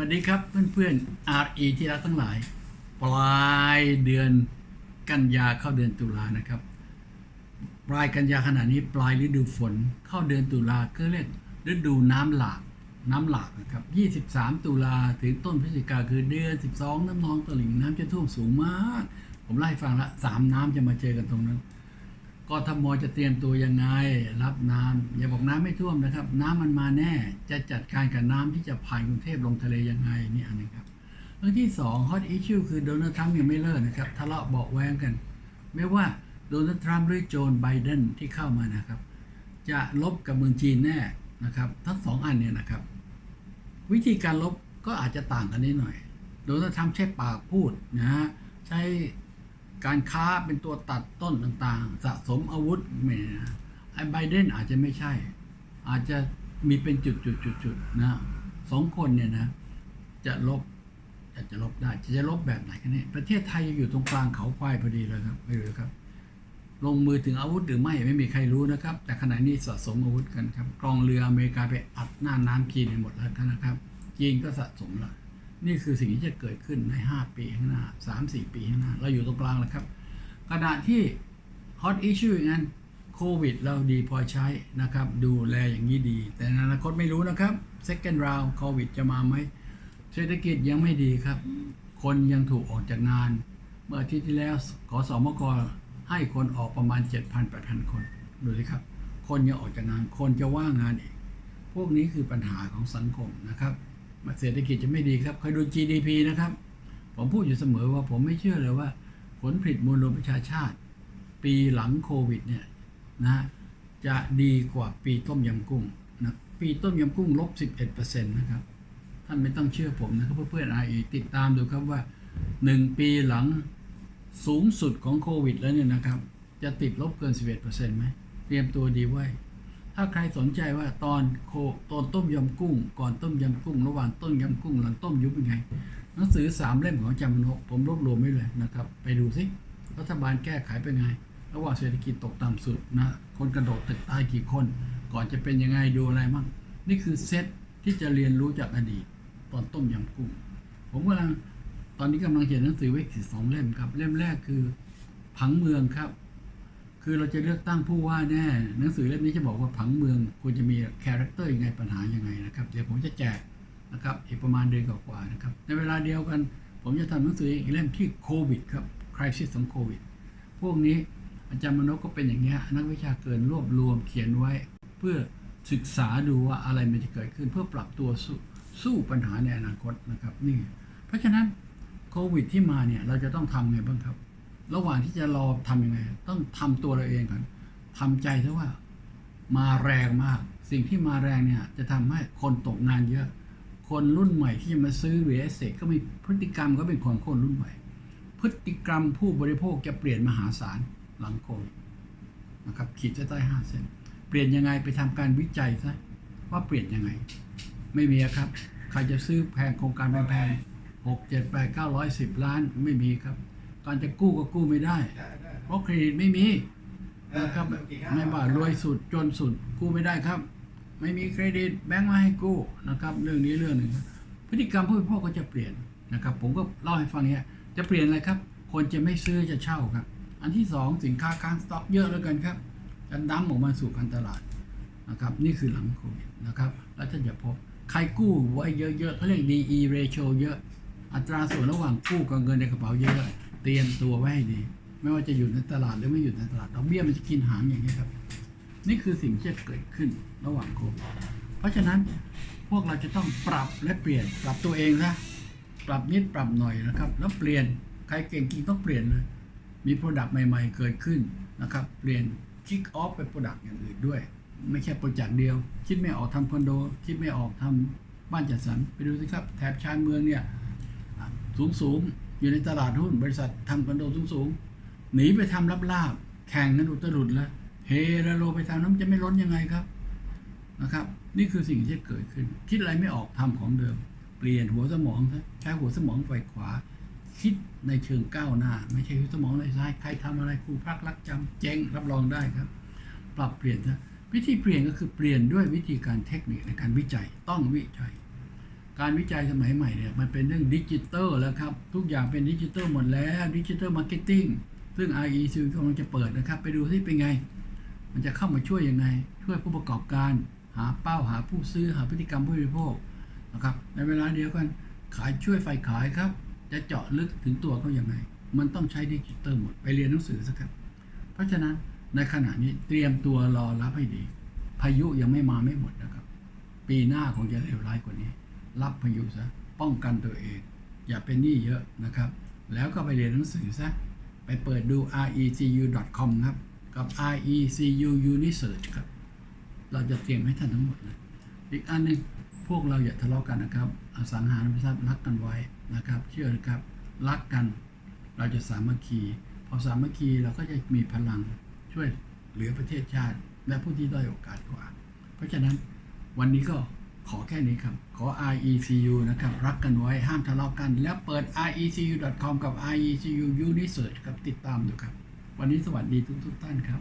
สวัสดีครับเพื่อนๆ RE ที่รักทั้งหลาย ปลายเดือนกันยาเข้าเดือนตุลานะครับ ปลายกันยาขณะนี้ปลายฤดูฝนเข้าเดือนตุลาก็เรียกฤดูน้ำหลากน้ำหลากนะครับ 23 ตุลาถึงต้นพฤศจิกาคือเดือน 12 น้ำนองตลิ่งน้ำจะท่วมสูงมาก ผมไล่าให้ฟังละสามน้ำจะมาเจอกันตรงนั้น กทมจะเตรียมตัวยังไง รับน้ำอย่าบอกน้ำไม่ท่วมนะครับ น้ำมันมาแน่จะจัดการกับน้ำที่จะผ่านกรุงเทพลงทะเลยังไงนี่อันนึงครับเรื่องที่สองฮอตอิชชูคือโดนัลด์ทรัมป์ยังไม่เลิกนะครับทะเลาะเบาแวงกัน ไม่ว่าโดนัลด์ทรัมป์หรือโจนไบเดนที่เข้ามานะครับ จะลบกับเมืองจีนแน่นะครับทั้งสองอันเนี่ยนะครับ วิธีการลบก็อาจจะต่างกันนิดหน่อย โดนัลด์ทรัมป์ใช้ปากพูดนะฮะใช้ การค้าเป็นตัวตัดต้นต่างๆ สะสมอาวุธแหมไอ้ไบเดนอาจจะไม่ใช่ อาจจะมีเป็นจุดๆๆนะสองคนเนี่ยนะ จะลบจะจะลบได้จะจะลบแบบไหนกันเนี่ยประเทศไทยอยู่ตรงกลางเขาควายพอดีเลยครับไม่รู้ครับ ลงมือถึงอาวุธหรือไม่ไม่มีใครรู้นะครับ แต่ขณะนี้สะสมอาวุธกันครับกองเรืออเมริกาไปอัดหน้าน้ำจีนไปหมดแล้วนะครับจีนก็สะสมละ นี่คือสิ่งที่จะเกิดขึ้นใน 5 ปีข้างหน้า 3-4 ปีข้างหน้า เราอยู่ตรงกลางแล้วครับ ขณะที่ hot issue อย่างนั้นโควิดเราดีพอใช้นะครับ ดูแลอย่างนี้ดี แต่ในอนาคตไม่รู้นะครับ second round โควิดจะมาไหมเศรษฐกิจยังไม่ดีครับ คนยังถูกออกจากงาน เมื่ออาทิตย์ที่แล้วขอสมกให้คนออกประมาณ 7,000-8,000 คน ดูสิครับ คนยังออกจากงาน คนจะว่างงานอีก พวกนี้คือปัญหาของสังคมนะครับ เศรษฐกิจจะไม่ดีครับ เคยดู GDP นะครับ ผมพูดอยู่เสมอว่าผมไม่เชื่อเลยว่า ผลผลิตมวลรวมประชาชาติ ปีหลังโควิดเนี่ยนะจะดีกว่าปีต้มยำกุ้งนะปีต้มยำกุ้งลบ 11%นะครับ ท่านไม่ต้องเชื่อผมนะครับเพื่อนๆไอติดตามดูครับว่า 1 ปีหลังสูงสุดของโควิดแล้วเนี่ยนะครับ จะติดลบเกิน 11%ไหมเตรียมตัวดีไว้ ถ้าใครสนใจว่าตอนโคตอนต้มยำกุ้ง ก่อนต้มยำกุ้ง ระหว่างต้มยำกุ้งหลังต้มยุบเป็นไง หนังสือสามเล่มของจามนกผมรวบรวมไว้เลยนะครับ ไปดูสิรัฐบาลแก้ไขเป็นไง ระหว่างเศรษฐกิจตกต่ำสุดนะ คนกระโดดตึกตายกี่คน ก่อนจะเป็นยังไงดูอะไรมั่งนี่คือเซตที่จะเรียนรู้จากอดีต ตอนต้มยำกุ้ง ผมกำลังตอนนี้กำลังเขียนหนังสือไว้สองเล่มครับ เล่มแรกคือผังเมืองครับ คือเราจะเลือกตั้งผู้ว่าแน่หนังสือเล่มนี้จะบอกว่าผังเมืองควรจะมีคาแรคเตอร์ยังไงปัญหายังไงนะครับเดี๋ยวผมจะแจกนะครับอีกประมาณเดือนกว่าๆนะครับในเวลาเดียวกัน ผมจะทำหนังสืออีกเล่มที่โควิดครับคริสของโควิดพวกนี้อาจารย์มโนก็เป็นอย่างเงี้ยนักวิชาเกินรวบรวมเขียนไว้ เพื่อศึกษาดูว่าอะไรมันจะเกิดขึ้น เพื่อปรับตัวสู้สู้ปัญหาในอนาคตนะครับนี่เพราะฉะนั้นโควิดที่มาเนี่ยเราจะต้องทำไงบ้างครับ ระหว่างที่จะรอทำยังไง ต้องทำตัวเราเองก่อนทำใจซะว่า มาแรงมาก สิ่งที่มาแรงเนี่ย จะทำให้คนตกงานเยอะ คนรุ่นใหม่ที่จะมาซื้อเรียลเซก็มีพฤติกรรมก็เป็นคนคนรุ่นใหม่ พฤติกรรมผู้บริโภคจะเปลี่ยนมหาศาลหลังโควิดนะครับขีดใต้ห้าเส้นเปลี่ยนยังไงไปทำการวิจัยซะว่าเปลี่ยนยังไง ไม่มีครับใครจะซื้อแพงโครงการแพงๆหกเจ็ดแปดเก้าร้อยสิบล้านไม่มีครับ การจะกู้ก็กู้ไม่ได้ เพราะเครดิตไม่มีนะครับไม่ว่ารวยสุดจนสุดกู้ไม่ได้ครับ ไม่มีเครดิตแบงก์มาให้กู้นะครับ เรื่องนี้เรื่องหนึ่งครับพฤติกรรมผู้บริโภคก็จะเปลี่ยนนะครับ ผมก็เล่าให้ฟังเนี้ยจะเปลี่ยนอะไรครับ คนจะไม่ซื้อจะเช่าครับ อันที่สองสินค้าค้างสต็อกเยอะแล้วกันครับจะดั้มออกมาสู่การตลาดนะครับ นี่คือหลังโควิดนะครับ แล้วท่านจะพบใครกู้ไว้เยอะๆเขาเรียก DE ratio เยอะ อัตราส่วนระหว่างกู้กับเงินในกระเป๋าเยอะๆ เตรียมตัวไว้ให้ดี ไม่ว่าจะอยู่ในตลาดหรือไม่อยู่ในตลาดดอกเบี้ยมันจะกินหางอย่างนี้ครับ นี่คือสิ่งที่เกิดขึ้นระหว่างโควิดเพราะฉะนั้นพวกเราจะต้องปรับและเปลี่ยนปรับตัวเองนะปรับนิดปรับหน่อยนะครับ แล้วเปลี่ยนใครเก่งจริงต้องเปลี่ยนเลยมีโปรดักต์ใหม่ๆเกิดขึ้นนะครับ เปลี่ยนคิกออฟเป็นโปรดักต์อย่างอื่นด้วย ไม่ใช่โปรเจกต์เดียว คิดไม่ออกทำคอนโด คิดไม่ออกทำบ้านจัดสรรไปดูสิครับ แถบชานเมืองเนี่ยสูงสูง อยู่ในตลาดหุ้น บริษัททำคอนโดสูงๆหนีไปทำรับลาบแข่งกันอุตรุดแล้วเฮระโลไปทำน้ำจะไม่ล้นยังไงครับนะครับ นี่คือสิ่งที่เกิดขึ้น คิดอะไรไม่ออกทำของเดิม เปลี่ยนหัวสมองซะใช้หัวสมองไปขวา คิดในเชิงก้าวหน้า ไม่ใช่หัวสมองในซ้ายใครทำอะไรครูพักรักจำเจ๊งรับรองได้ครับ ปรับเปลี่ยนซะวิธีเปลี่ยนก็คือเปลี่ยนด้วยวิธีการเทคนิคในการวิจัยต้องวิจัย การวิจัยสมัยใหม่เนี่ยมันเป็นเรื่องดิจิตอลแล้วครับ ทุกอย่างเป็นดิจิตอลหมดแล้วดิจิตอลมาร์เก็ตติ้งซึ่ง IEC กำลังจะเปิดนะครับ ไปดูที่เป็นไง มันจะเข้ามาช่วยยังไง ช่วยผู้ประกอบการ หาเป้าหาผู้ซื้อหาพฤติกรรมผู้บริโภคนะครับในเวลาเดียวกันขายช่วยฝ่ายขายครับ จะเจาะลึกถึงตัวเขายังไง มันต้องใช้ดิจิตอลหมดไปเรียนหนังสือสักครับ เพราะฉะนั้นในขณะนี้เตรียมตัวรอรับให้ดี พายุยังไม่มาไม่หมดนะครับ ปีหน้าคงจะเลวร้ายกว่านี้ รับพายุซะป้องกันตัวเอง อย่าเป็นหนี้เยอะนะครับ แล้วก็ไปเรียนหนังสือซะไปเปิดดู recu.com ครับ กับ recu unisearch ครับ เราจะเตรียมให้ท่านทั้งหมดเลยอีกอันหนึงพวกเราอย่าทะเลาะกันนะครับ อสังหาริมทรัพย์รักกันไว้นะครับ เชื่อนะครับรักกัน เราจะสามัคคีพอสามัคคีเราก็จะมีพลังช่วยเหลือประเทศชาติ และผู้ที่ด้อยโอกาสกว่า เพราะฉะนั้นวันนี้ก็ ขอแค่นี้ครับ ขอ RECU นะครับ รักกันไว้ห้ามทะเลาะกัน แล้วเปิด recu.com กับ recu unisearch ครับติดตามดูครับ วันนี้สวัสดีทุกทุกท่านครับ